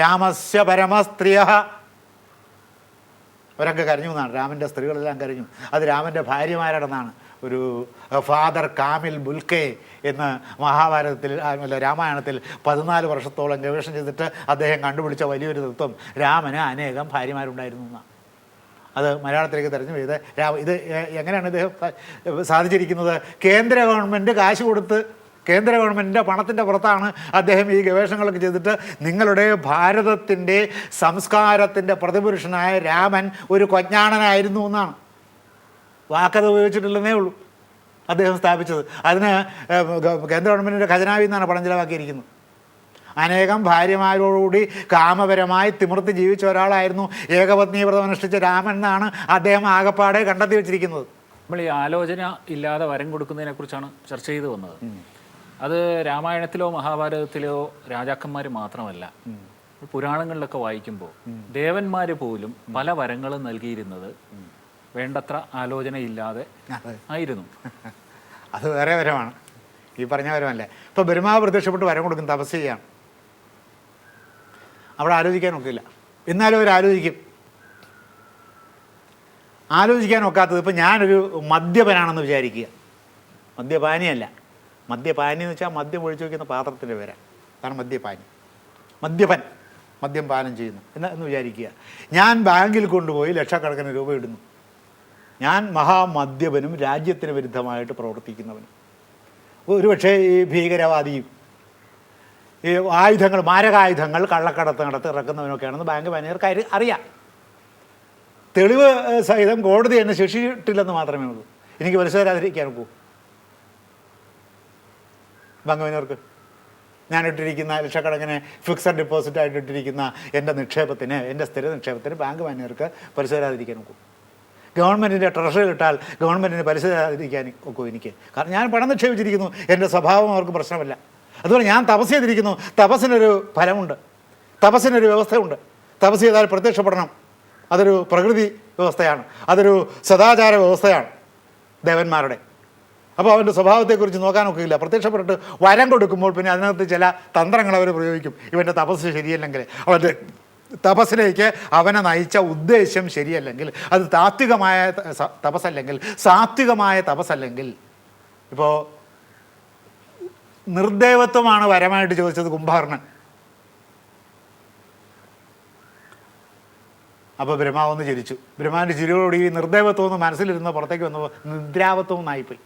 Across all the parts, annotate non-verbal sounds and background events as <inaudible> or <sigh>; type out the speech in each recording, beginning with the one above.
രാമസ്യ പരമസ്ത്രീയ അവരൊക്കെ കരഞ്ഞു എന്നാണ്. രാമന്റെ സ്ത്രീകളെല്ലാം കരഞ്ഞു. അത് രാമന്റെ ഭാര്യമാരാണെന്നാണ് ഒരു ഫാദർ കാമിൽ ബുൽക്കെ എന്ന് മഹാഭാരതത്തിൽ അല്ല രാമായണത്തിൽ പതിനാല് വർഷത്തോളം ഗവേഷണം ചെയ്തിട്ട് അദ്ദേഹം കണ്ടുപിടിച്ച വലിയൊരു തത്വം രാമന് അനേകം ഭാര്യമാരുണ്ടായിരുന്നു എന്നാണ്. അത് മലയാളത്തിലേക്ക് തെരഞ്ഞു ചെയ്ത് രാമ ഇത് എങ്ങനെയാണ് ഇദ്ദേഹം സാധിച്ചിരിക്കുന്നത്? കേന്ദ്ര ഗവൺമെന്റ് കാശ് കൊടുത്ത് കേന്ദ്ര ഗവൺമെന്റിന്റെ പണത്തിന്റെ പുറത്താണ് അദ്ദേഹം ഈ ഗവേഷണങ്ങളൊക്കെ ചെയ്തിട്ട് നിങ്ങളുടെ ഭാരതത്തിന്റെ സംസ്കാരത്തിന്റെ പ്രതിപുരുഷനായ രാമൻ ഒരു കൊജ്ഞാണനായിരുന്നു എന്നാണ്. വാക്കത് ഉപയോഗിച്ചിട്ടില്ലെന്നേ ഉള്ളൂ അദ്ദേഹം സ്ഥാപിച്ചത്. അതിന് കേന്ദ്ര ഗവൺമെന്റിന്റെ ഖജനാവിൽ നിന്നാണ് പണം ചിലവാക്കിയിരിക്കുന്നത്. അനേകം ഭാര്യമാരോടുകൂടി കാമപരമായി തിമിർത്ത് ജീവിച്ച ഒരാളായിരുന്നു ഏകപത്നി വ്രതം അനുഷ്ഠിച്ച രാമൻ എന്നാണ് അദ്ദേഹം ആകപ്പാടെ കണ്ടെത്തി വെച്ചിരിക്കുന്നത്. നമ്മൾ ഈ ആലോചന ഇല്ലാതെ വരം കൊടുക്കുന്നതിനെക്കുറിച്ചാണ് ചർച്ച ചെയ്തു വന്നത്. അത് രാമായണത്തിലോ മഹാഭാരതത്തിലോ രാജാക്കന്മാർ മാത്രമല്ല പുരാണങ്ങളിലൊക്കെ വായിക്കുമ്പോൾ ദേവന്മാര് പോലും പല വരങ്ങളും നൽകിയിരുന്നത് വേണ്ടത്ര ആലോചനയില്ലാതെ ആയിരുന്നു. <laughs> അത് വേറെ വരമാണ്. ഈ പറഞ്ഞ വരമല്ലേ. ഇപ്പോൾ ബരുമാവ് പ്രത്യക്ഷപ്പെട്ട് വരം കൊടുക്കും തപസ് ചെയ്യാണ് അവിടെ ആലോചിക്കാൻ ഒക്കില്ല എന്നാലും അവർ ആലോചിക്കും. ആലോചിക്കാൻ ഒക്കാത്തത് ഇപ്പം ഞാനൊരു മദ്യപനാണെന്ന് വിചാരിക്കുക. മദ്യപാനിയല്ല. മദ്യപാനി എന്ന് വെച്ചാൽ മദ്യം ഒഴിച്ചു വയ്ക്കുന്ന പാത്രത്തിന്റെ പേരാണ് അതാണ് മദ്യപാനി. മദ്യപൻ. മദ്യം പാനം ചെയ്യുന്നു. എന്ന് എന്ന് വിചാരിക്കുക. ഞാൻ ബാങ്കിൽ കൊണ്ടുപോയി ലക്ഷക്കണക്കിന് രൂപ ഇടുന്നു. ഞാൻ മഹാമദ്യപനും രാജ്യത്തിന് വിരുദ്ധമായിട്ട് പ്രവർത്തിക്കുന്നവനും. ഒരുപക്ഷേ ഈ ഭീകരവാദിയും ഈ ആയുധങ്ങൾ മാരകായുധങ്ങൾ കള്ളക്കടത്ത് നടത്തി ഇറക്കുന്നവനൊക്കെയാണെന്ന് ബാങ്ക് മാനേജർക്ക് അറി- അറിയാം. തെളിവ് സഹിതം കോടതി എന്നെ ശിക്ഷിച്ചിട്ടില്ലെന്ന് മാത്രമേ ഉള്ളൂ. എനിക്ക് മനസ്സിലാതിരിക്കാൻ ഒക്കൂ ബാങ്ക് ഞാനിട്ടിരിക്കുന്ന ലക്ഷക്കണക്കിന് ഫിക്സഡ് ഡെപ്പോസിറ്റ് ആയിട്ട് ഇട്ടിരിക്കുന്ന എന്റെ നിക്ഷേപത്തിന് എന്റെ സ്ഥിര നിക്ഷേപത്തിന് ബാങ്ക് മാനേജർക്ക് പരിശോധരാതിരിക്കാൻ നോക്കും. ഗവൺമെന്റിന്റെ ട്രഷറി ഇട്ടാൽ ഗവൺമെന്റിന് പരിശോധരാതിരിക്കാൻ ഒക്കും എനിക്ക്. കാരണം ഞാൻ പണം നിക്ഷേപിച്ചിരിക്കുന്നു എന്റെ സ്വഭാവം അവർക്ക് പ്രശ്നമല്ല. അതുപോലെ ഞാൻ തപസ് ചെയ്തിരിക്കുന്നു തപസ്സിനൊരു ഫലമുണ്ട്. തപസ്സിനൊരു വ്യവസ്ഥയുണ്ട്. തപസ് ചെയ്താൽ പ്രത്യക്ഷപ്പെടണം. അതൊരു പ്രകൃതി വ്യവസ്ഥയാണ്. അതൊരു സദാചാര വ്യവസ്ഥയാണ് ദേവന്മാരുടെ. അപ്പോൾ അവന്റെ സ്വഭാവത്തെക്കുറിച്ച് നോക്കാനൊക്കില്ല. പ്രത്യക്ഷപ്പെട്ടിട്ട് വരം കൊടുക്കുമ്പോൾ പിന്നെ അതിനകത്ത് ചില തന്ത്രങ്ങൾ അവർ പ്രയോഗിക്കും. ഇവന്റെ തപസ് ശരിയല്ലെങ്കിൽ അവന്റെ തപസ്സിലേക്ക് അവനെ നയിച്ച ഉദ്ദേശം ശരിയല്ലെങ്കിൽ അത് താത്വികമായ തപസ്സല്ലെങ്കിൽ സാത്വികമായ തപസ്സല്ലെങ്കിൽ ഇപ്പോൾ നിർദ്ദേവത്വമാണ് വരമായിട്ട് ചോദിച്ചത് കുംഭാറിന്. അപ്പോൾ ബ്രഹ്മാവ് ഒന്ന് ചിരിച്ചു. ബ്രഹ്മാവിന്റെ ചിരിയോടുകൂടി ഈ നിർദ്ദേവത്വം ഒന്ന് മനസ്സിലിരുന്ന് പുറത്തേക്ക് വന്നപ്പോൾ നിദ്രാവത്വം എന്നായിപ്പോയി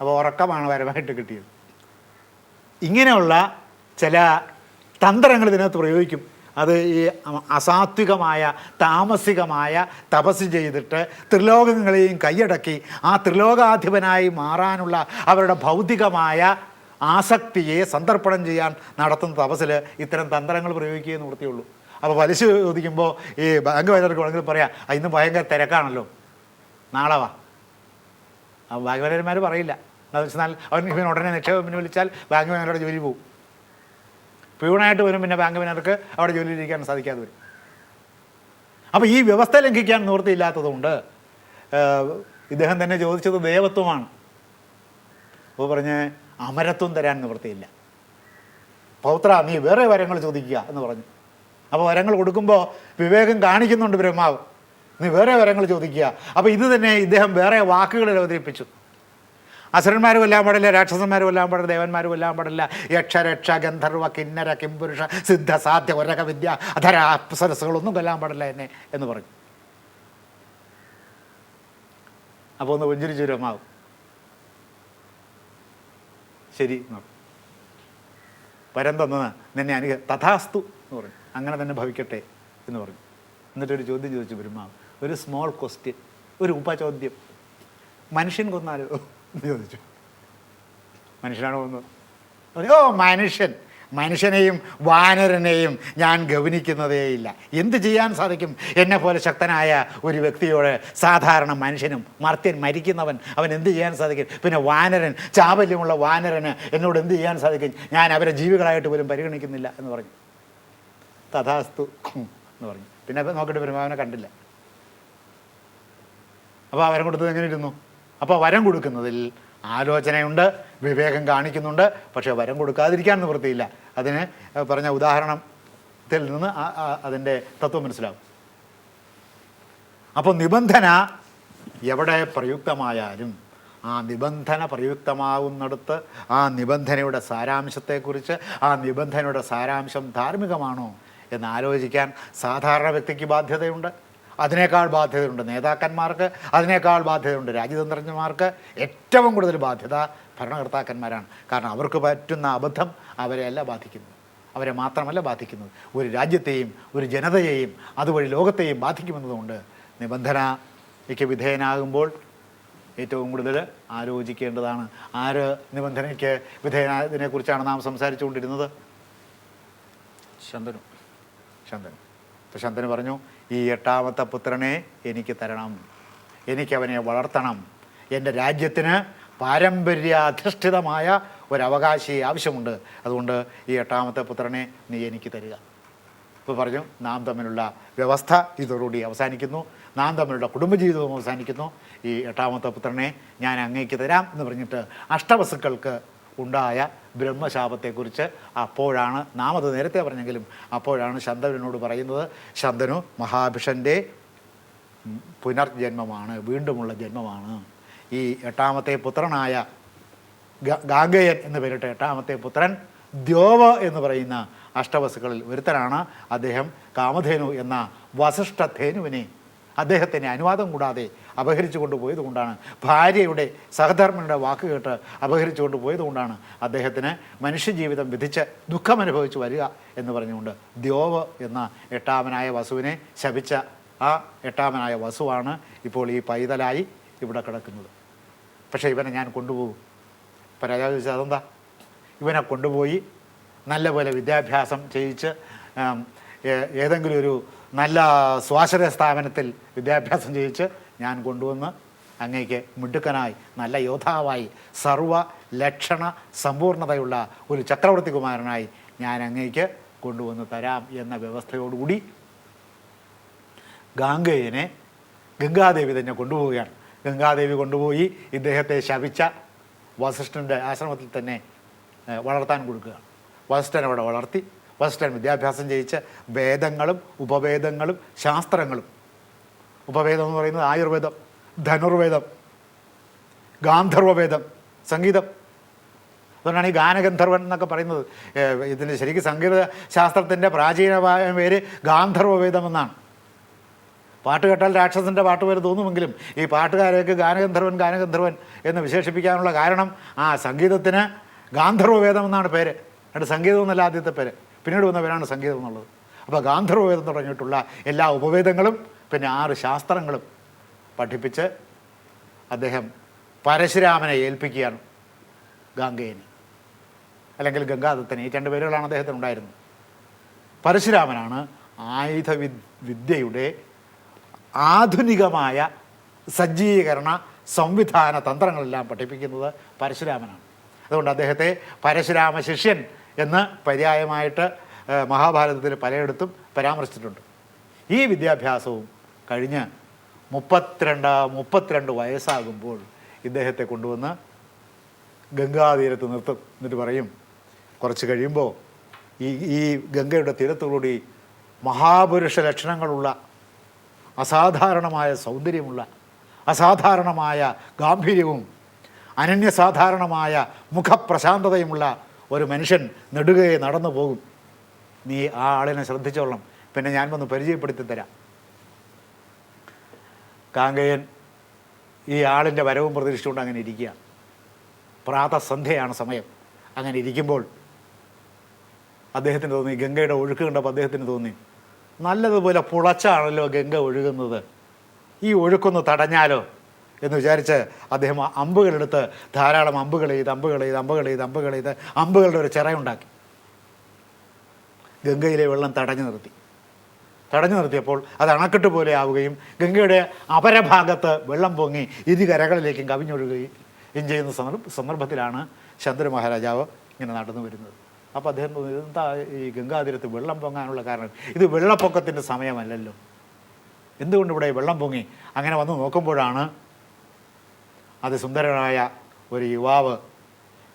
അപ്പോൾ ഉറക്കമാണ് വരമായിട്ട് കിട്ടിയത്. ഇങ്ങനെയുള്ള ചില തന്ത്രങ്ങൾ ഇതിനകത്ത് പ്രയോഗിക്കും. അത് ഈ അസാത്വികമായ താമസികമായ തപസ് ചെയ്തിട്ട് ത്രിലോകങ്ങളെയും കൈയടക്കി ആ ത്രിലോകാധിപനായി മാറാനുള്ള അവരുടെ ഭൗതികമായ ആസക്തിയെ സന്ദർപ്പണം ചെയ്യാൻ നടത്തുന്ന തപസ്സിൽ ഇത്തരം തന്ത്രങ്ങൾ പ്രയോഗിക്കുകയെ നിർത്തിയുള്ളൂ അപ്പോൾ പലിശ ചോദിക്കുമ്പോൾ ഈ ബാങ്ക് മാനേജർക്ക് വേണമെങ്കിൽ പറയാം "ആ, ഇന്ന് ഭയങ്കര തിരക്കാണല്ലോ. നാളെ വാ. ബാങ്ക് മാനേജർമാർ പറയില്ല. വെച്ചാൽ അവൻ ഇവൻ ഉടനെ നിക്ഷേപം വിളിച്ചാൽ ബാങ്ക് മാനേജറുടെ ജോലി പോകും. പ്യൂണായിട്ട് വരും പിന്നെ ബാങ്ക് മാനേജർക്ക് അവിടെ ജോലി ഇരിക്കാൻ സാധിക്കാതെ വരും. അപ്പോൾ ഈ വ്യവസ്ഥ ലംഘിക്കാൻ നിവൃത്തിയില്ലാത്തതുകൊണ്ട് ഇദ്ദേഹം തന്നെ ചോദിച്ചത് ദേവത്വമാണ്. അപ്പോൾ പറഞ്ഞ് അമരത്വം തരാൻ നിവൃത്തിയില്ല. പൗത്ര നീ വേറെ വരങ്ങൾ ചോദിക്കുക എന്ന് പറഞ്ഞു. അപ്പോൾ വരങ്ങൾ കൊടുക്കുമ്പോൾ വിവേകം കാണിക്കുന്നുണ്ട് ബ്രഹ്മാവ്. നീ വേറെ വരങ്ങൾ ചോദിക്കുക. അപ്പോൾ ഇത് തന്നെ ഇദ്ദേഹം വേറെ വാക്കുകളിൽ അവതരിപ്പിച്ചു. അസുരന്മാരും എല്ലാം പാടില്ല രാക്ഷസന്മാരും എല്ലാം പാടില്ല ദേവന്മാരും എല്ലാം പാടില്ല. യക്ഷ രക്ഷ ഗന്ധർവ കിന്നര കിംപുരുഷ സിദ്ധ സാധ്യ ഒരക വിദ്യ അധര അപ്സരസുകളൊന്നും കൊല്ലാൻ പാടില്ല എന്നെ എന്ന് പറഞ്ഞു അപ്പോൾ ഒന്ന് പുഞ്ചിരിച്ചു രമാവും ശരി. വരം തന്നത് നിന്നെ അനുഗ തഥാസ്തു എന്ന് പറഞ്ഞു അങ്ങനെ തന്നെ ഭവിക്കട്ടെ എന്ന് പറഞ്ഞു എന്നിട്ടൊരു ചോദ്യം ചോദിച്ചു ബ്രഹ്മാവ് ഒരു സ്മോൾ ക്വസ്റ്റ്യൻ ഒരു ഉപചോദ്യം. മനുഷ്യൻ കൊന്നാലോ? എന്ന് ചോദിച്ചു. മനുഷ്യനാണ് പോകുന്നത് ഓ മനുഷ്യൻ. മനുഷ്യനെയും വാനരനെയും ഞാൻ ഗവനിക്കുന്നതേയില്ല എന്ത് ചെയ്യാൻ സാധിക്കും? എന്നെ പോലെ ശക്തനായ ഒരു വ്യക്തിയോട് സാധാരണ മനുഷ്യനും മർത്യൻ മരിക്കുന്നവൻ അവൻ എന്ത് ചെയ്യാൻ സാധിക്കും? പിന്നെ വാനരൻ ചാബല്യമുള്ള വാനരന് എന്നോട് എന്ത് ചെയ്യാൻ സാധിക്കും? ഞാൻ അവരെ ജീവികളായിട്ട് പോലും പരിഗണിക്കുന്നില്ല എന്ന് പറഞ്ഞു. തഥാസ്തു എന്ന് പറഞ്ഞു. പിന്നെ നോക്കിയിട്ട് പെരുമാവനെ കണ്ടില്ല. അപ്പോൾ അവരെ കൊടുത്തത് എങ്ങനെ ഇരുന്നു? അപ്പോൾ വരം കൊടുക്കുന്നതിൽ ആലോചനയുണ്ട് വിവേകം കാണിക്കുന്നുണ്ട് പക്ഷേ വരം കൊടുക്കാതിരിക്കാൻ നിവൃത്തിയില്ല. അതിന് പറഞ്ഞ ഉദാഹരണത്തിൽ നിന്ന് അതിന്റെ തത്വം മനസ്സിലാവും. അപ്പോൾ നിബന്ധന എവിടെ പ്രയുക്തമായാലും ആ നിബന്ധന പ്രയുക്തമാകുന്നിടത്ത് ആ നിബന്ധനയുടെ സാരാംശത്തെക്കുറിച്ച് ആ നിബന്ധനയുടെ സാരാംശം ധാർമ്മികമാണോ എന്ന് ആലോചിക്കാൻ സാധാരണ വ്യക്തിക്ക് ബാധ്യതയുണ്ട്. അതിനേക്കാൾ ബാധ്യതയുണ്ട് നേതാക്കന്മാർക്ക് അതിനേക്കാൾ ബാധ്യതയുണ്ട് രാജ്യതന്ത്രജ്ഞന്മാർക്ക് ഏറ്റവും കൂടുതൽ ബാധ്യത ഭരണകർത്താക്കന്മാരാണ്. കാരണം അവർക്ക് പറ്റുന്ന അബദ്ധം അവരെയല്ല ബാധിക്കുന്നത്. അവരെ മാത്രമല്ല ബാധിക്കുന്നത്. ഒരു രാജ്യത്തെയും ഒരു ജനതയെയും അതുവഴി ലോകത്തെയും ബാധിക്കുമെന്നതുകൊണ്ട് നിബന്ധനയ്ക്ക് വിധേയനാകുമ്പോൾ ഏറ്റവും കൂടുതൽ ആലോചിക്കേണ്ടതാണ്. ആര് നിബന്ധനയ്ക്ക് വിധേയനായതിനെക്കുറിച്ചാണ് നാം സംസാരിച്ചുകൊണ്ടിരുന്നത്? ശന്തനു. ശന്തനു. അപ്പോൾ ശന്തനു പറഞ്ഞു ഈ എട്ടാമത്തെ പുത്രനെ എനിക്ക് തരണം. എനിക്കവനെ വളർത്തണം. എന്റെ രാജ്യത്തിന് പാരമ്പര്യാധിഷ്ഠിതമായ ഒരവകാശി ആവശ്യമുണ്ട്. അതുകൊണ്ട് ഈ എട്ടാമത്തെ പുത്രനെ നീ എനിക്ക് തരിക. ഇപ്പോൾ പറഞ്ഞു നാം തമ്മിലുള്ള വ്യവസ്ഥ ഇതോടുകൂടി അവസാനിക്കുന്നു. നാം തമ്മിലുള്ള കുടുംബജീവിതവും അവസാനിക്കുന്നു. ഈ എട്ടാമത്തെ പുത്രനെ ഞാൻ അങ്ങേക്ക് തരാം എന്ന് പറഞ്ഞിട്ട് അഷ്ടവസുക്കൾക്ക് ഉണ്ടായ ബ്രഹ്മശാപത്തെക്കുറിച്ച് അപ്പോഴാണ് നാം അത് നേരത്തെ പറഞ്ഞെങ്കിലും അപ്പോഴാണ് ശന്തവനോട് പറയുന്നത് ശന്തനു മഹാഭിഷന്റെ പുനർജന്മമാണ് വീണ്ടുമുള്ള ജന്മമാണ്. ഈ എട്ടാമത്തെ പുത്രനായ ഗാഗയൻ എന്ന് പേരിട്ട എട്ടാമത്തെ പുത്രൻ ദ്യോവ എന്ന് പറയുന്ന അഷ്ടവസുക്കളിൽ ഒരുത്തനാണ്. അദ്ദേഹം കാമധേനു എന്ന വസിഷ്ഠധേനുവിനെ അദ്ദേഹത്തിന് അനുവാദം കൂടാതെ അപഹരിച്ചു കൊണ്ടുപോയത് കൊണ്ടാണ്. ഭാര്യയുടെ സഹധർമ്മയുടെ വാക്ക് കേട്ട് അപഹരിച്ചു കൊണ്ടുപോയത് കൊണ്ടാണ് അദ്ദേഹത്തിന് മനുഷ്യജീവിതം വിധിച്ച് ദുഃഖമനുഭവിച്ച് വരിക എന്ന് പറഞ്ഞുകൊണ്ട് ദ്യോവ് എന്ന എട്ടാമനായ വസുവിനെ ശപിച്ച ആ എട്ടാമനായ വസുവാണ് ഇപ്പോൾ ഈ പൈതലായി ഇവിടെ കിടക്കുന്നത്. പക്ഷേ ഇവനെ ഞാൻ കൊണ്ടുപോകും. അപ്പോൾ രാജാവ് ചോദിച്ചത് അതെന്താ? ഇവനെ കൊണ്ടുപോയി നല്ലപോലെ വിദ്യാഭ്യാസം ചെയ്യിച്ച് ഏതെങ്കിലും ഒരു നല്ല സ്വാശ്രയ സ്ഥാപനത്തിൽ വിദ്യാഭ്യാസം ചെയ്യിച്ച് ഞാൻ കൊണ്ടുവന്ന് അങ്ങേക്ക് മിടുക്കനായി നല്ല യോദ്ധാവായി സർവ ലക്ഷണ സമ്പൂർണതയുള്ള ഒരു ചക്രവർത്തി കുമാരനായി ഞാൻ അങ്ങേക്ക് കൊണ്ടുവന്ന് തരാം എന്ന വ്യവസ്ഥയോടുകൂടി ഗാംഗേയനെ ഗംഗാദേവി തന്നെ കൊണ്ടുപോവുകയാണ്. ഗംഗാദേവി കൊണ്ടുപോയി ഇദ്ദേഹത്തെ ശപിച്ച വസിഷ്ഠന്റെ ആശ്രമത്തിൽ തന്നെ വളർത്താൻ കൊടുക്കുക. വസിഷ്ഠൻ അവിടെ വളർത്തി വസിഷ്ഠൻ വിദ്യാഭ്യാസം ചെയ്യിച്ച് വേദങ്ങളും ഉപവേദങ്ങളും ശാസ്ത്രങ്ങളും. ഉപവേദം എന്ന് പറയുന്നത് ആയുർവേദം ധനുർവേദം ഗാന്ധർവവേദം സംഗീതം. അതുകൊണ്ടാണ് ഈ ഗാനഗന്ധർവൻ എന്നൊക്കെ പറയുന്നത്. ഇതിന് ശരിക്കും സംഗീത ശാസ്ത്രത്തിന്റെ പ്രാചീനമായ പേര് ഗാന്ധർവവേദം എന്നാണ്. പാട്ട് കേട്ടാൽ രാക്ഷസന്റെ പാട്ട് പേര് തോന്നുമെങ്കിലും ഈ പാട്ടുകാരേക്ക് ഗാനഗന്ധർവൻ ഗാനഗന്ധർവൻ എന്ന് വിശേഷിപ്പിക്കാനുള്ള കാരണം ആ സംഗീതത്തിന് ഗാന്ധർവവേദം എന്നാണ് പേര്. എന്നിട്ട് സംഗീതം എന്നല്ല ആദ്യത്തെ പേര്. പിന്നീട് വന്നവരാണ് സംഗീതം എന്നുള്ളത് അപ്പോൾ ഗാന്ധർവേദം തുടങ്ങിയിട്ടുള്ള എല്ലാ ഉപവേദങ്ങളും പിന്നെ ആറ് ശാസ്ത്രങ്ങളും പഠിപ്പിച്ച് അദ്ദേഹം പരശുരാമനെ ഏൽപ്പിക്കുകയാണ് ഗാംഗേയനെ. അല്ലെങ്കിൽ ഗംഗാദത്തനെ ഈ രണ്ട് പേരുകളാണ് അദ്ദേഹത്തിന് ഉണ്ടായിരുന്നത് പരശുരാമനാണ് ആയുധ വിദ്യയുടെ ആധുനികമായ സജ്ജീകരണ സംവിധാന തന്ത്രങ്ങളെല്ലാം പഠിപ്പിക്കുന്നത് പരശുരാമനാണ്. അതുകൊണ്ട് അദ്ദേഹത്തെ പരശുരാമ ശിഷ്യൻ എന്ന് പര്യായമായിട്ട് മഹാഭാരതത്തിൽ പലയിടത്തും പരാമർശിച്ചിട്ടുണ്ട്. ഈ വിദ്യാഭ്യാസവും കഴിഞ്ഞ് മുപ്പത്തിരണ്ട് മുപ്പത്തിരണ്ട് വയസ്സാകുമ്പോൾ ഇദ്ദേഹത്തെ കൊണ്ടുവന്ന് ഗംഗാതീരത്ത് നിർത്തും. എന്നിട്ട് പറയും കുറച്ച് കഴിയുമ്പോൾ ഈ ഈ ഗംഗയുടെ തീരത്തോടുകൂടി മഹാപുരുഷ ലക്ഷണങ്ങളുള്ള അസാധാരണമായ സൗന്ദര്യമുള്ള അസാധാരണമായ ഗാംഭീര്യവും അനന്യസാധാരണമായ മുഖപ്രശാന്തതയുമുള്ള ഒരു മനുഷ്യൻ നെടുകയെ നടന്നു പോകും. നീ ആ ആളിനെ ശ്രദ്ധിച്ചോളണം. പിന്നെ ഞാൻ വന്ന് പരിചയപ്പെടുത്തി തരാം. കാങ്കയൻ ഈ ആളിന്റെ വരവും പ്രതീക്ഷിച്ചുകൊണ്ട് അങ്ങനെ ഇരിക്കുക. പ്രാതസന്ധ്യയാണ് സമയം. അങ്ങനെ ഇരിക്കുമ്പോൾ അദ്ദേഹത്തിന് തോന്നി ഗംഗയുടെ ഒഴുക്ക് കണ്ടപ്പോൾ അദ്ദേഹത്തിന് തോന്നി നല്ലതുപോലെ പുളച്ചാണല്ലോ ഗംഗ ഒഴുകുന്നത്. ഈ ഒഴുക്കൊന്ന് തടഞ്ഞാലോ? എന്ന് വിചാരിച്ച് അദ്ദേഹം അമ്പുകളെടുത്ത് ധാരാളം അമ്പുകൾ ചെയ്ത് അമ്പുകൾ ചെയ്ത് അമ്പുകൾ ചെയ്ത് അമ്പുകൾ ചെയ്ത് അമ്പുകളുടെ ഒരു ചിറയുണ്ടാക്കി. ഗംഗയിലെ വെള്ളം തടഞ്ഞു നിർത്തി. തടഞ്ഞു നിർത്തിയപ്പോൾ അത് അണക്കെട്ട് പോലെ ആവുകയും ഗംഗയുടെ അപരഭാഗത്ത് വെള്ളം പൊങ്ങി ഇരു കരകളിലേക്കും കവിഞ്ഞൊഴുകുകയും ചെയ്യുന്ന സന്ദർഭ സന്ദർഭത്തിലാണ് ചന്ദ്ര മഹാരാജാവ് ഇങ്ങനെ നടന്നു വരുന്നത്. അപ്പോൾ അദ്ദേഹം എന്താ ഈ ഗംഗാതീരത്ത് വെള്ളം പൊങ്ങാനുള്ള കാരണം? ഇത് വെള്ളപ്പൊക്കത്തിന്റെ സമയമല്ലല്ലോ. എന്തുകൊണ്ട് ഇവിടെ വെള്ളം പൊങ്ങി? അങ്ങനെ വന്ന് നോക്കുമ്പോഴാണ് അതിസുന്ദരനായ ഒരു യുവാവ്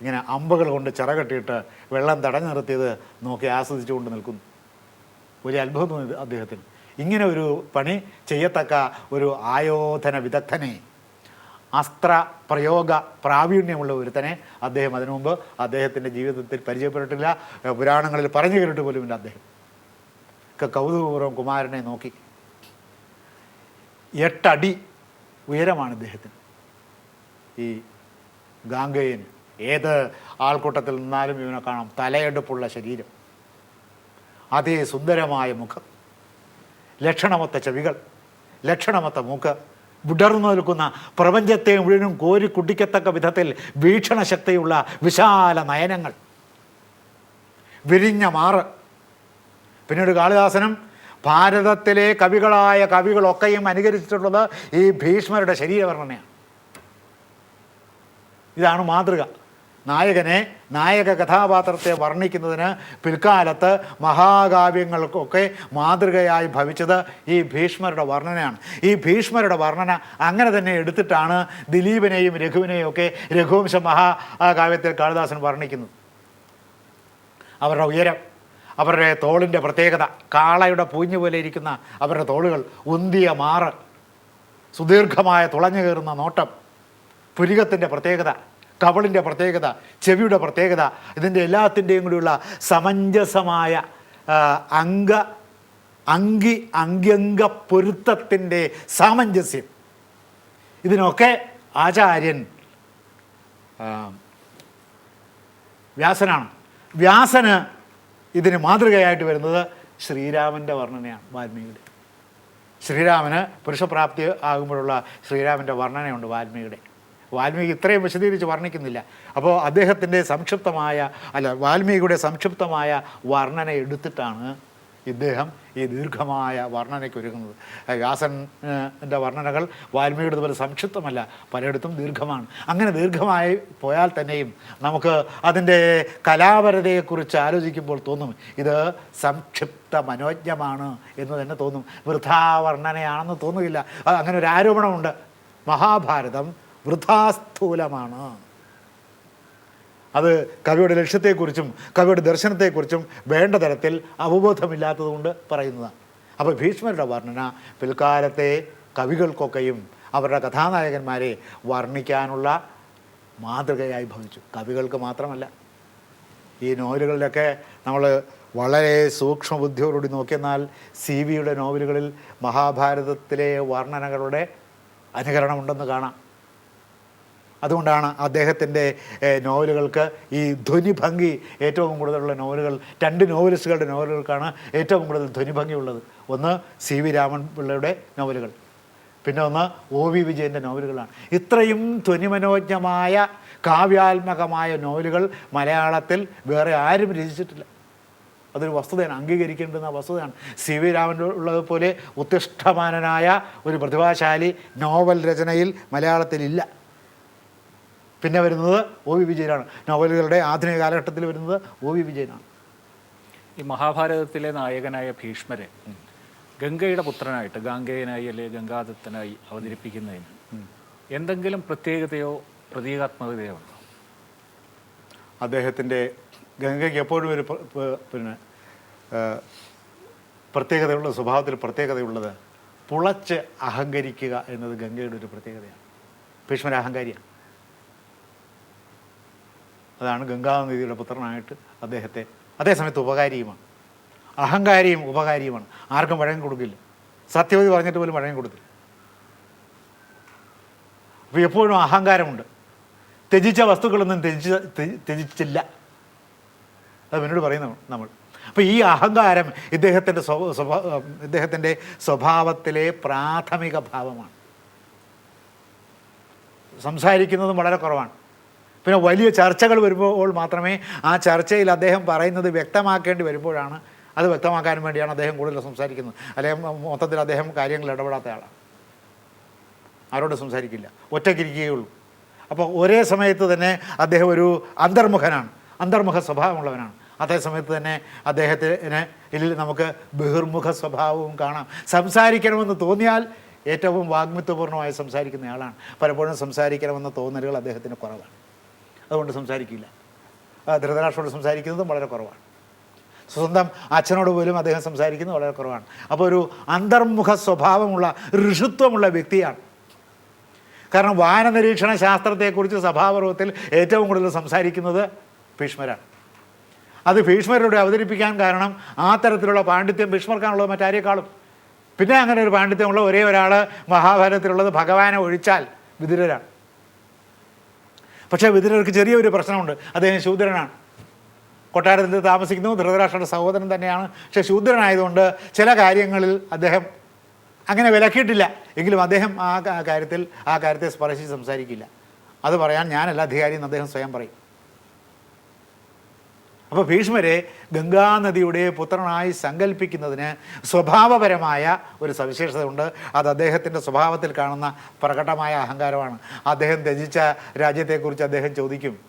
ഇങ്ങനെ അമ്പുകൾ കൊണ്ട് ചിറകെട്ടിയിട്ട് വെള്ളം തടഞ്ഞു നിർത്തിയത് നോക്കി ആസ്വദിച്ചുകൊണ്ട് നിൽക്കുന്നു. ഒരു അത്ഭുതം അദ്ദേഹത്തിന്. ഇങ്ങനെ ഒരു പണി ചെയ്യത്തക്ക ഒരു ആയോധന വിദഗ്ധനെ അസ്ത്ര പ്രയോഗ പ്രാവീണ്യമുള്ള ഒരുത്തനെ അദ്ദേഹം അതിനു മുമ്പ് അദ്ദേഹത്തിന്റെ ജീവിതത്തിൽ പരിചയപ്പെട്ടിട്ടില്ല. പുരാണങ്ങളിൽ പറഞ്ഞു കേട്ടിട്ട് പോലുമില്ല അദ്ദേഹം. ഒക്കെ കൗതുകപൂർവം കുമാരനെ നോക്കി. എട്ടടി ഉയരമാണ് ഇദ്ദേഹത്തിന്. ഈ ഗാംഗയൻ ഏത് ആൾക്കൂട്ടത്തിൽ നിന്നാലും ഇവനെ കാണാം. തലയെടുപ്പുള്ള ശരീരം. അതേ സുന്ദരമായ മുഖം. ലക്ഷണമൊത്ത ചെവികൾ. ലക്ഷണമൊത്ത മൂക്ക്. വിടർന്നു നിൽക്കുന്ന പ്രപഞ്ചത്തെ മുഴുവനും കോരി കുടിക്കത്തക്ക വിധത്തിൽ വീക്ഷണശക്തിയുള്ള വിശാല നയനങ്ങൾ. വിരിഞ്ഞ മാറ്. പിന്നീട് കാളിദാസനും ഭാരതത്തിലെ കവികളായ കവികളൊക്കെയും അനുകരിച്ചിട്ടുള്ളത് ഈ ഭീഷ്മരുടെ ശരീരവർണനയാണ് ഇതാണ് മാതൃക. നായകനെ നായക കഥാപാത്രത്തെ വർണിക്കുന്നതിന് പിൽക്കാലത്ത് മഹാകാവ്യങ്ങൾക്കൊക്കെ മാതൃകയായി ഭവിച്ചത് ഈ ഭീഷ്മരുടെ വർണനയാണ്. ഈ ഭീഷ്മരുടെ വർണന അങ്ങനെ തന്നെ എടുത്തിട്ടാണ് ദിലീപിനെയും രഘുവിനെയും ഒക്കെ രഘുവംശ മഹാകാവ്യത്തിൽ കാളിദാസൻ വർണിക്കുന്നത്. അവരുടെ ഉയരം അവരുടെ തോളിന്റെ പ്രത്യേകത കാളയുടെ പൂഞ്ഞു പോലെ ഇരിക്കുന്ന അവരുടെ തോളുകൾ ഉന്തിയ മാറ് സുദീർഘമായ തുളഞ്ഞു കയറുന്ന നോട്ടം പുരികത്തിന്റെ പ്രത്യേകത കവളിന്റെ പ്രത്യേകത ചെവിയുടെ പ്രത്യേകത ഇതിന്റെ എല്ലാത്തിന്റെയും കൂടിയുള്ള സമഞ്ജസമായ അംഗ അങ്കി അംഗ്യംഗ പൊരുത്തത്തിന്റെ സാമഞ്ജസ്യം. ഇതിനൊക്കെ ആചാര്യൻ വ്യാസനാണ്. വ്യാസന് ഇതിന് മാതൃകയായിട്ട് വരുന്നത് ശ്രീരാമന്റെ വർണനയാണ് വാൽമീകിയുടെ. ശ്രീരാമന് പുരുഷപ്രാപ്തി ആകുമ്പോഴുള്ള ശ്രീരാമന്റെ വർണനയുണ്ട് വാൽമീകിയുടെ. വാൽമീകി ഇത്രയും വിശദീകരിച്ച് വർണിക്കുന്നില്ല. അപ്പോൾ അദ്ദേഹത്തിന്റെ സംക്ഷിപ്തമായ അല്ല വാൽമീകിയുടെ സംക്ഷിപ്തമായ വർണന എടുത്തിട്ടാണ് ഇദ്ദേഹം ഈ ദീർഘമായ വർണനയ്ക്ക് ഒരുങ്ങുന്നത്. വ്യാസന്റെ വർണനകൾ വാൽമീകിയുടെ പോലെ സംക്ഷിപ്തമല്ല പലയിടത്തും ദീർഘമാണ്. അങ്ങനെ ദീർഘമായി പോയാൽ തന്നെയും നമുക്ക് അതിന്റെ കലാപരതയെക്കുറിച്ച് ആലോചിക്കുമ്പോൾ തോന്നും ഇത് സംക്ഷിപ്ത മനോജ്ഞമാണ് എന്ന് തന്നെ തോന്നും. വൃഥാവർണനയാണെന്ന് തോന്നുകയില്ല. അങ്ങനെ ഒരു ആരോപണമുണ്ട്. മഹാഭാരതം വൃഥാസ്ഥൂലമാണ്. അത് കവിയുടെ ലക്ഷ്യത്തെക്കുറിച്ചും കവിയുടെ ദർശനത്തെക്കുറിച്ചും വേണ്ട തരത്തിൽ അവബോധമില്ലാത്തതുകൊണ്ട് പറയുന്നതാണ്. അപ്പോൾ ഭീഷ്മരുടെ വർണന പിൽക്കാലത്തെ കവികൾക്കൊക്കെയും അവരുടെ കഥാനായകന്മാരെ വർണിക്കാനുള്ള മാതൃകയായി ഭവിച്ചു. കവികൾക്ക് മാത്രമല്ല. ഈ നോവലുകളിലൊക്കെ നമ്മൾ വളരെ സൂക്ഷ്മബുദ്ധിയോടുകൂടി നോക്കിയെന്നാൽ സി വിയുടെ നോവലുകളിൽ മഹാഭാരതത്തിലെ വർണനകളുടെ അനുകരണമുണ്ടെന്ന് കാണാം. അതുകൊണ്ടാണ് അദ്ദേഹത്തിന്റെ നോവലുകൾക്ക് ഈ ധ്വനിഭംഗി ഏറ്റവും കൂടുതലുള്ള നോവലുകൾ രണ്ട് നോവലിസ്റ്റുകളുടെ നോവലുകൾക്കാണ് ഏറ്റവും കൂടുതൽ ധ്വനിഭംഗിയുള്ളത്. ഒന്ന് സി വി രാമൻ പിള്ളയുടെ നോവലുകൾ. പിന്നെ ഒന്ന് ഒ വി വിജയന്റെ നോവലുകളാണ്. ഇത്രയും ധ്വനിമനോജ്ഞമായ കാവ്യാത്മകമായ നോവലുകൾ മലയാളത്തിൽ വേറെ ആരും രചിച്ചിട്ടില്ല. അതൊരു വസ്തുതയാണ് അംഗീകരിക്കേണ്ടുന്ന വസ്തുതയാണ്. സി വി രാമൻ ഉള്ളതുപോലെ ഉത്തിഷ്ഠമാനനായ ഒരു പ്രതിഭാശാലി നോവൽ രചനയിൽ മലയാളത്തിലില്ല. പിന്നെ വരുന്നത് ഒ വി വിജയനാണ്. നോവലുകളുടെ ആധുനിക കാലഘട്ടത്തിൽ വരുന്നത് ഒ വി വിജയനാണ്. ഈ മഹാഭാരതത്തിലെ നായകനായ ഭീഷ്മരെ ഗംഗയുടെ പുത്രനായിട്ട് ഗാംഗേയനായി അല്ലെങ്കിൽ ഗംഗാദത്തനായി അവതരിപ്പിക്കുന്നതിന് എന്തെങ്കിലും പ്രത്യേകതയോ പ്രതീകാത്മകതയോ ഉണ്ടോ? അദ്ദേഹത്തിന്റെ ഗംഗയ്ക്ക് എപ്പോഴും ഒരു പിന്നെ പ്രത്യേകതയുള്ള സ്വഭാവത്തിൽ പ്രത്യേകതയുള്ളത് പുളച്ച് അഹങ്കരിക്കുക എന്നത് ഗംഗയുടെ ഒരു പ്രത്യേകതയാണ്. ഭീഷ്മര അഹങ്കാരിയാണ്. അതാണ് ഗംഗാനദിയുടെ പുത്രനായിട്ട് അദ്ദേഹത്തെ. അതേസമയത്ത് ഉപകാരിയുമാണ്. അഹങ്കാരിയും ഉപകാരിയുമാണ്. ആർക്കും വഴങ്ങി കൊടുക്കില്ല. സത്യവതി പറഞ്ഞിട്ട് പോലും വഴങ്ങി കൊടുത്തില്ല. അപ്പോൾ എപ്പോഴും അഹങ്കാരമുണ്ട്. ത്യജിച്ച വസ്തുക്കളൊന്നും ത്യജിച്ച ത്യ- ത്യജിച്ചില്ല. അത് പിന്നീട് പറയുന്ന നമ്മൾ. അപ്പോൾ ഈ അഹങ്കാരം ഇദ്ദേഹത്തിന്റെ സ്വ സ്വഭാ ഇദ്ദേഹത്തിന്റെ സ്വഭാവത്തിലെ പ്രാഥമിക ഭാവമാണ്. സംസാരിക്കുന്നതും വളരെ കുറവാണ്. പിന്നെ വലിയ ചർച്ചകൾ വരുമ്പോൾ മാത്രമേ ആ ചർച്ചയിൽ അദ്ദേഹം പറയുന്നത് വ്യക്തമാക്കേണ്ടി വരുമ്പോഴാണ് അത് വ്യക്തമാക്കാൻ വേണ്ടിയാണ് അദ്ദേഹം കൂടുതൽ സംസാരിക്കുന്നത്. അല്ലെങ്കിൽ മൊത്തത്തിൽ അദ്ദേഹം കാര്യങ്ങൾ ഇടപെടാത്ത ആളാണ് ആരോട് സംസാരിക്കില്ല. ഒറ്റയ്ക്കിരിക്കുകയുള്ളൂ അപ്പോൾ ഒരേ സമയത്ത് തന്നെ അദ്ദേഹം ഒരു അന്തർമുഖനാണ്. അന്തർമുഖ സ്വഭാവമുള്ളവനാണ്. അതേ സമയത്ത് തന്നെ അദ്ദേഹത്തിന് ഇതിൽ നമുക്ക് ബഹിർമുഖ സ്വഭാവവും കാണാം. സംസാരിക്കണമെന്ന് തോന്നിയാൽ ഏറ്റവും വാഗ്മിത്വപൂർണമായി സംസാരിക്കുന്ന ആളാണ്. പലപ്പോഴും സംസാരിക്കണമെന്ന തോന്നലുകൾ അദ്ദേഹത്തിന് കുറവാണ്. അതുകൊണ്ട് സംസാരിക്കില്ല. ധൃതരാഷ്ട്രോട് സംസാരിക്കുന്നതും വളരെ കുറവാണ്. സ്വന്തം അച്ഛനോട് പോലും അദ്ദേഹം സംസാരിക്കുന്നത് വളരെ കുറവാണ്. അപ്പോൾ ഒരു അന്തർമുഖ സ്വഭാവമുള്ള ഋഷിത്വമുള്ള വ്യക്തിയാണ്. കാരണം വാന നിരീക്ഷണ ശാസ്ത്രത്തെക്കുറിച്ച് സഭാപർവത്തിൽ ഏറ്റവും കൂടുതൽ സംസാരിക്കുന്നത് ഭീഷ്മരാണ്. അത് ഭീഷ്മരോട് അവതരിപ്പിക്കാൻ കാരണം ആ തരത്തിലുള്ള പാണ്ഡിത്യം ഭീഷ്മർക്കാണുള്ളത് മറ്റാരേക്കാളും. പിന്നെ അങ്ങനെ ഒരു പാണ്ഡിത്യമുള്ള ഒരേ ഒരാൾ മഹാഭാരതത്തിലുള്ളത് ഭഗവാനെ ഒഴിച്ചാൽ വിതുരരാണ്. പക്ഷേ വിതുരർക്ക് ചെറിയൊരു പ്രശ്നമുണ്ട്. അദ്ദേഹം ശൂദ്രനാണ്. കൊട്ടാരത്തിൽ താമസിക്കുന്നു ധൃതരാഷ്ട്രയുടെ സഹോദരൻ തന്നെയാണ്. പക്ഷേ ശൂദ്രനായതുകൊണ്ട് ചില കാര്യങ്ങളിൽ അദ്ദേഹം അങ്ങനെ വിലക്കിയിട്ടില്ല. എങ്കിലും അദ്ദേഹം ആ കാര്യത്തിൽ ആ കാര്യത്തെ സ്പർശിച്ച് സംസാരിക്കില്ല. അത് പറയാൻ ഞാനല്ല അധികാരി എന്ന് അദ്ദേഹം സ്വയം പറയും. അപ്പോൾ ഭീഷ്മരെ ഗംഗാനദിയുടെ പുത്രനായി സങ്കല്പിക്കുന്നതിന് സ്വഭാവപരമായ ഒരു സവിശേഷത ഉണ്ട് അത് അദ്ദേഹത്തിന്റെ സ്വഭാവത്തിൽ കാണുന്ന പ്രകടമായ അഹങ്കാരമാണ്. അദ്ദേഹം ത്യജിച്ച രാജ്യത്തെക്കുറിച്ച് അദ്ദേഹം ചോദിക്കും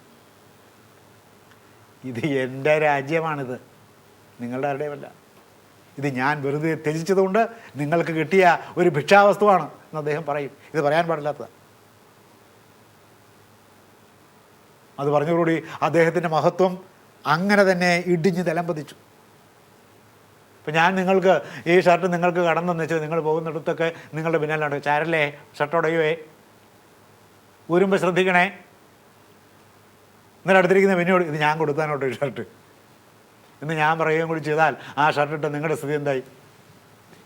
ഇത് എന്റെ രാജ്യമാണിത്. നിങ്ങളുടെ ആരുടെയുമല്ല. ഇത് ഞാൻ വെറുതെ ത്യജിച്ചതുകൊണ്ട് നിങ്ങൾക്ക് കിട്ടിയ ഒരു ഭിക്ഷാവസ്തുവാണ് എന്ന് അദ്ദേഹം പറയും. ഇത് പറയാൻ പാടില്ലാത്തതാണ് അത് പറഞ്ഞതോടുകൂടി അദ്ദേഹത്തിന്റെ മഹത്വം അങ്ങനെ തന്നെ ഇടിഞ്ഞ് തലംപതിച്ചു ഇപ്പം ഞാൻ നിങ്ങൾക്ക് ഈ ഷർട്ട് നിങ്ങൾക്ക് കടന്നെന്ന് വെച്ചാൽ നിങ്ങൾ പോകുന്നിടത്തൊക്കെ നിങ്ങളുടെ പിന്നാലുണ്ട് ചാരല്ലേ? ഷർട്ടുടയുവേ ഊരുമ്പോൾ ശ്രദ്ധിക്കണേ. ഇന്നലെ അടുത്തിരിക്കുന്ന പിന്നോട് ഇത് ഞാൻ കൊടുത്താനോട്ടോ ഈ ഷർട്ട്. എന്ന് ഞാൻ പറയുകയും കൂടി ചെയ്താൽ ആ ഷർട്ട് ഇട്ട് നിങ്ങളുടെ സ്ഥിതി എന്തായി?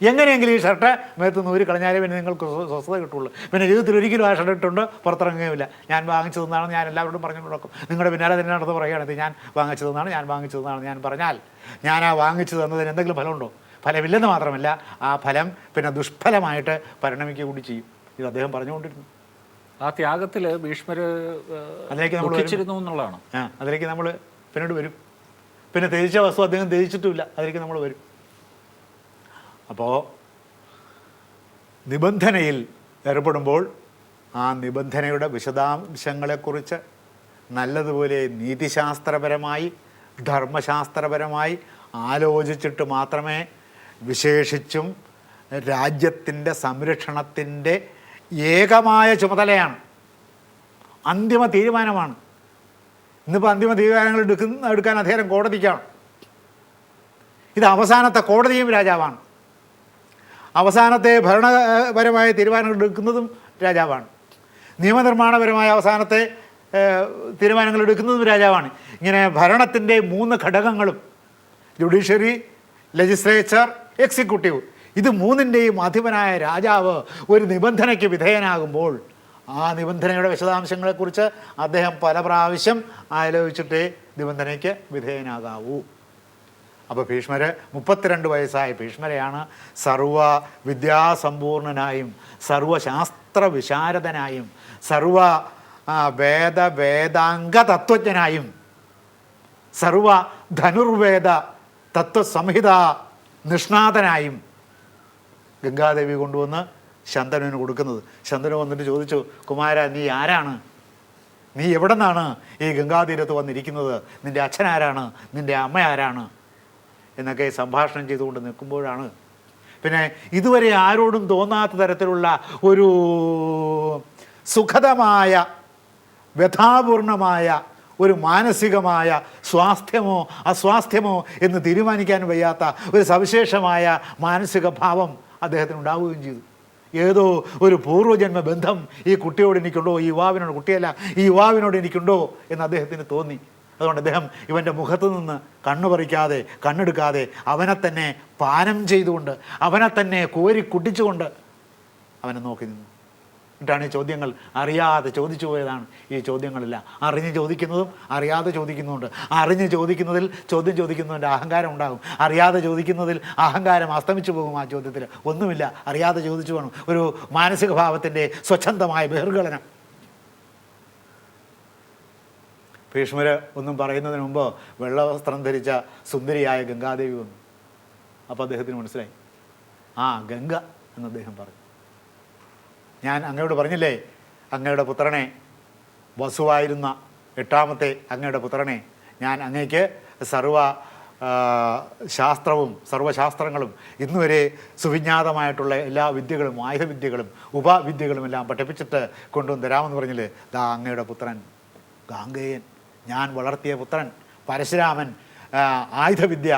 എങ്ങനെയെങ്കിലും ഈ ഷർട്ട് മേത്ത് നൂരി കളഞ്ഞാലേ പിന്നെ നിങ്ങൾക്ക് സ്വ- സ്വസ്ഥത കിട്ടുള്ളൂ. പിന്നെ ജീവിതത്തിൽ ഒരിക്കലും ആ ഷർട്ട് ഇട്ടുകൊണ്ട് പുറത്തിറങ്ങുകയില്ല ഞാൻ വാങ്ങിച്ചതെന്നാണ് ഞാൻ എല്ലാവരോടും പറഞ്ഞു കൊടുക്കും നിങ്ങളുടെ പിന്നാലെ തന്നെ നടന്ന് പറയുകയാണ് ഇത് ഞാൻ വാങ്ങിച്ചതെന്നാണ് ഞാൻ വാങ്ങിച്ചതെന്നാണ് ഞാൻ പറഞ്ഞാൽ ഞാൻ ആ വാങ്ങിച്ചു തന്നതിന് എന്തെങ്കിലും ഫലമുണ്ടോ? ഫലമില്ലെന്ന് മാത്രമല്ല ആ ഫലം പിന്നെ ദുഷ്ഫലമായിട്ട് പരിണമിക്കുക കൂടി ചെയ്യും. ഇത് അദ്ദേഹം പറഞ്ഞുകൊണ്ടിരുന്നു. ആ ത്യാഗത്തിൽ ഭീഷ്മർ അതിലേക്ക് നമ്മൾ എന്നുള്ളതാണ്. അതിലേക്ക് നമ്മൾ പിന്നീട് വരും. പിന്നെ ത്യജിച്ച വസ്തു അദ്ദേഹം ത്യജിച്ചിട്ടുമില്ല. അതിലേക്ക് നമ്മൾ വരും. അപ്പോൾ നിബന്ധനയിൽ ഏർപ്പെടുമ്പോൾ ആ നിബന്ധനയുടെ വിശദാംശങ്ങളെക്കുറിച്ച് നല്ലതുപോലെ നീതിശാസ്ത്രപരമായി ധർമ്മശാസ്ത്രപരമായി ആലോചിച്ചിട്ട് മാത്രമേ വിശേഷിച്ചും രാജ്യത്തിന്റെ സംരക്ഷണത്തിന്റെ ഏകമായ ചുമതലയാണ്. അന്തിമ തീരുമാനമാണ്. ഇന്നിപ്പോൾ അന്തിമ തീരുമാനങ്ങൾ എടുക്കുന്ന എടുക്കാൻ അധികാരം കോടതിക്കാണ്. ഇത് അവസാനത്തെ കോടതിയും രാജാവാണ്. അവസാനത്തെ ഭരണപരമായ തീരുമാനങ്ങൾ എടുക്കുന്നതും രാജാവാണ്. നിയമനിർമ്മാണപരമായ അവസാനത്തെ തീരുമാനങ്ങൾ എടുക്കുന്നതും രാജാവാണ്. ഇങ്ങനെ ഭരണത്തിന്റെ മൂന്ന് ഘടകങ്ങളും ജുഡീഷ്യറി ലെജിസ്ലേച്ചർ എക്സിക്യൂട്ടീവ് ഇത് മൂന്നിന്റെയും അധിപനായ രാജാവ് ഒരു നിബന്ധനയ്ക്ക് വിധേയനാകുമ്പോൾ ആ നിബന്ധനയുടെ വിശദാംശങ്ങളെക്കുറിച്ച് അദ്ദേഹം പല പ്രാവശ്യം ആലോചിച്ചിട്ടേ നിബന്ധനയ്ക്ക് വിധേയനാകാവൂ. അപ്പോൾ ഭീഷ്മര് മുപ്പത്തിരണ്ട് വയസ്സായ ഭീഷ്മരെയാണ് സർവ വിദ്യാസമ്പൂർണനായും സർവശാസ്ത്ര വിശാരദനായും സർവ വേദ വേദാംഗ തത്വജ്ഞനായും സർവ ധനുർവേദ തത്വസംഹിത നിഷ്ണാതനായും ഗംഗാദേവി കൊണ്ടുവന്ന് ശന്തനുവിന് കൊടുക്കുന്നത്. ശന്തനു വന്നിട്ട് ചോദിച്ചു കുമാര നീ ആരാണ്? നീ എവിടെ നിന്നാണ് ഈ ഗംഗാതീരത്ത് വന്നിരിക്കുന്നത്? നിന്റെ അച്ഛൻ ആരാണ് നിന്റെ അമ്മ ആരാണ് എന്നൊക്കെ സംഭാഷണം ചെയ്തുകൊണ്ട് നിൽക്കുമ്പോഴാണ്. പിന്നെ ഇതുവരെ ആരോടും തോന്നാത്ത തരത്തിലുള്ള ഒരു സുഖതമായ വ്യഥാപൂർണമായ ഒരു മാനസികമായ സ്വാസ്ഥ്യമോ അസ്വാസ്ഥ്യമോ എന്ന് തീരുമാനിക്കാൻ വയ്യാത്ത ഒരു സവിശേഷമായ മാനസിക ഭാവം അദ്ദേഹത്തിന് ഉണ്ടാവുകയും ചെയ്തു. ഏതോ ഒരു പൂർവജന്മ ബന്ധം ഈ കുട്ടിയോട് എനിക്കുണ്ടോ ഈ യുവാവിനോട് കുട്ടിയല്ല ഈ യുവാവിനോട് എനിക്കുണ്ടോ എന്ന് അദ്ദേഹത്തിന് തോന്നി. അതുകൊണ്ട് അദ്ദേഹം ഇവന്റെ മുഖത്ത് നിന്ന് കണ്ണു പറിക്കാതെ കണ്ണെടുക്കാതെ അവനെ തന്നെ പാനം ചെയ്തുകൊണ്ട് അവനെ തന്നെ കോരി കുട്ടിച്ചുകൊണ്ട് അവനെ നോക്കി നിന്നു. എന്നിട്ടാണ് ഈ ചോദ്യങ്ങൾ അറിയാതെ ചോദിച്ചു പോയതാണ്. ഈ ചോദ്യങ്ങളില്ല അറിഞ്ഞ് ചോദിക്കുന്നതും അറിയാതെ ചോദിക്കുന്നുമുണ്ട്. അറിഞ്ഞ് ചോദിക്കുന്നതിൽ ചോദ്യം ചോദിക്കുന്നതിന്റെ അഹങ്കാരം ഉണ്ടാകും. അറിയാതെ ചോദിക്കുന്നതിൽ അഹങ്കാരം അസ്തമിച്ചു പോകും ആ ചോദ്യത്തിൽ. ഒന്നുമില്ല. അറിയാതെ ചോദിച്ചു വേണം ഒരു മാനസിക ഭാവത്തിന്റെ സ്വച്ഛന്തമായ ബഹിർഗളനം. ഭീഷ്മര് ഒന്നും പറയുന്നതിന് മുമ്പ് വെള്ളവസ്ത്രം ധരിച്ച സുന്ദരിയായ ഗംഗാദേവി വന്നു. അപ്പോൾ അദ്ദേഹത്തിന് മനസ്സിലായി. ആ ഗംഗ എന്ന് അദ്ദേഹം പറഞ്ഞു. ഞാൻ അങ്ങയോട് പറഞ്ഞില്ലേ അങ്ങയുടെ പുത്രനെ വസുവായിരുന്ന എട്ടാമത്തെ അങ്ങയുടെ പുത്രനെ ഞാൻ അങ്ങേക്ക് സർവ ശാസ്ത്രവും സർവശാസ്ത്രങ്ങളും ഇന്നുവരെ സുവിജ്ഞാതമായിട്ടുള്ള എല്ലാ വിദ്യകളും ആയുധവിദ്യകളും ഉപവിദ്യകളും എല്ലാം പഠിപ്പിച്ചിട്ട് കൊണ്ടുവന്ന് തരാമെന്ന് പറഞ്ഞില്ലേ? ദാ അങ്ങയുടെ പുത്രൻ ഗാംഗേയൻ. ഞാൻ വളർത്തിയ പുത്രൻ പരശുരാമൻ ആയുധവിദ്യ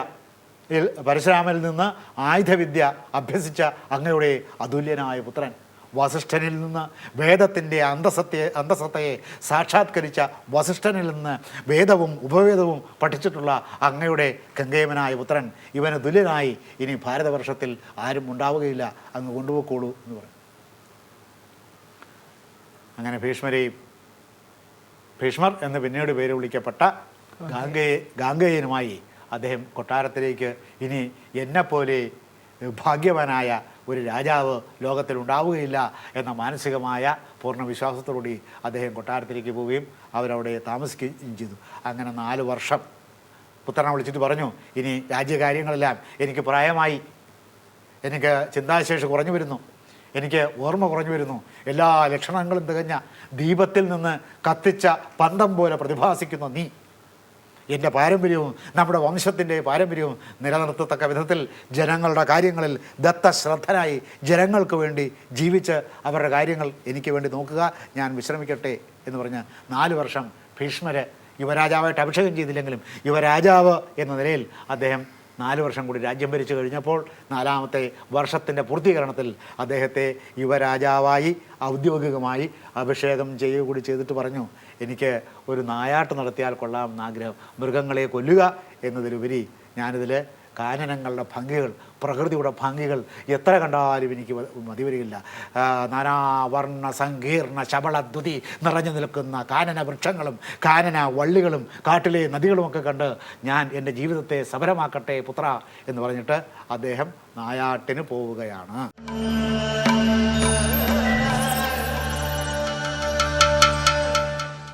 പരശുരാമനിൽ നിന്ന് ആയുധവിദ്യ അഭ്യസിച്ച അങ്ങയുടെ അതുല്യനായ പുത്രൻ വസിഷ്ഠനിൽ നിന്ന് വേദത്തിന്റെ അന്തസത്തെ അന്തസത്തയെ സാക്ഷാത്കരിച്ച വസിഷ്ഠനിൽ നിന്ന് വേദവും ഉപവേദവും പഠിച്ചിട്ടുള്ള അങ്ങയുടെ ഗംഗേമനായ പുത്രൻ ഇവന് തുല്യനായി ഇനി ഭാരതവർഷത്തിൽ ആരും ഉണ്ടാവുകയില്ല അങ്ങ് കൊണ്ടുപോയിക്കോളൂ എന്ന് പറഞ്ഞു. അങ്ങനെ ഭീഷ്മരെയും ഭീഷ്മർ എന്ന് പിന്നീട് പേര് വിളിക്കപ്പെട്ട ഗാംഗയെ ഗാംഗേയനുമായി അദ്ദേഹം കൊട്ടാരത്തിലേക്ക് ഇനി എന്നെപ്പോലെ ഭാഗ്യവാനായ ഒരു രാജാവ് ലോകത്തിൽ ഉണ്ടാവുകയില്ല എന്ന മാനസികമായ പൂർണ വിശ്വാസത്തോടുകൂടി അദ്ദേഹം കൊട്ടാരത്തിലേക്ക് പോവുകയും അവരവിടെ താമസിക്കുകയും ചെയ്തു. അങ്ങനെ നാല് വർഷം പുത്രനെ വിളിച്ചിട്ട് പറഞ്ഞു ഇനി രാജ്യകാര്യങ്ങളെല്ലാം എനിക്ക് പ്രായമായി എനിക്ക് ചിന്താശേഷി കുറഞ്ഞു വരുന്നു. എനിക്ക് ഓർമ്മ കുറഞ്ഞു വരുന്നു. എല്ലാ ലക്ഷണങ്ങളും തികഞ്ഞ ദീപത്തിൽ നിന്ന് കത്തിച്ച പന്തം പോലെ പ്രതിഭാസിക്കുന്ന നീ. എന്റെ പാരമ്പര്യവും നമ്മുടെ വംശത്തിന്റെ പാരമ്പര്യവും നിലനിർത്തത്തക്ക വിധത്തിൽ ജനങ്ങളുടെ കാര്യങ്ങളിൽ ദത്തശ്രദ്ധനായി ജനങ്ങൾക്ക് വേണ്ടി ജീവിച്ച് അവരുടെ കാര്യങ്ങൾ എനിക്ക് വേണ്ടി നോക്കുക. ഞാൻ വിശ്രമിക്കട്ടെ എന്ന് പറഞ്ഞ് നാല് വർഷം ഭീഷ്മരെ യുവരാജാവായിട്ട് അഭിഷേകം ചെയ്തില്ലെങ്കിലും യുവരാജാവ് എന്ന നിലയിൽ അദ്ദേഹം നാല് വർഷം കൂടി രാജ്യം ഭരിച്ചു കഴിഞ്ഞപ്പോൾ നാലാമത്തെ വർഷത്തിന്റെ പൂർത്തീകരണത്തിൽ അദ്ദേഹത്തെ യുവരാജാവായി ഔദ്യോഗികമായി അഭിഷേകം ചെയ്യുക കൂടി ചെയ്തിട്ട് പറഞ്ഞു. എനിക്ക് ഒരു നായാട്ട് നടത്തിയാൽ കൊള്ളാം ആഗ്രഹം. മൃഗങ്ങളെ കൊല്ലുക എന്നതിലുപരി ഞാനിതിൽ കാനനങ്ങളുടെ ഭംഗികൾ പ്രകൃതിയുടെ ഭംഗികൾ എത്ര കണ്ടാലും എനിക്ക് മതി വരികയില്ല. നാനാവർണ സങ്കീർണ ശബളദ്യുതി നിറഞ്ഞു നിൽക്കുന്ന കാനന വൃക്ഷങ്ങളും കാനന വള്ളികളും കാട്ടിലെ നദികളുമൊക്കെ കണ്ട് ഞാൻ എന്റെ ജീവിതത്തെ സമരമാക്കട്ടെ പുത്ര എന്ന് പറഞ്ഞിട്ട് അദ്ദേഹം നായാട്ടിന് പോവുകയാണ്.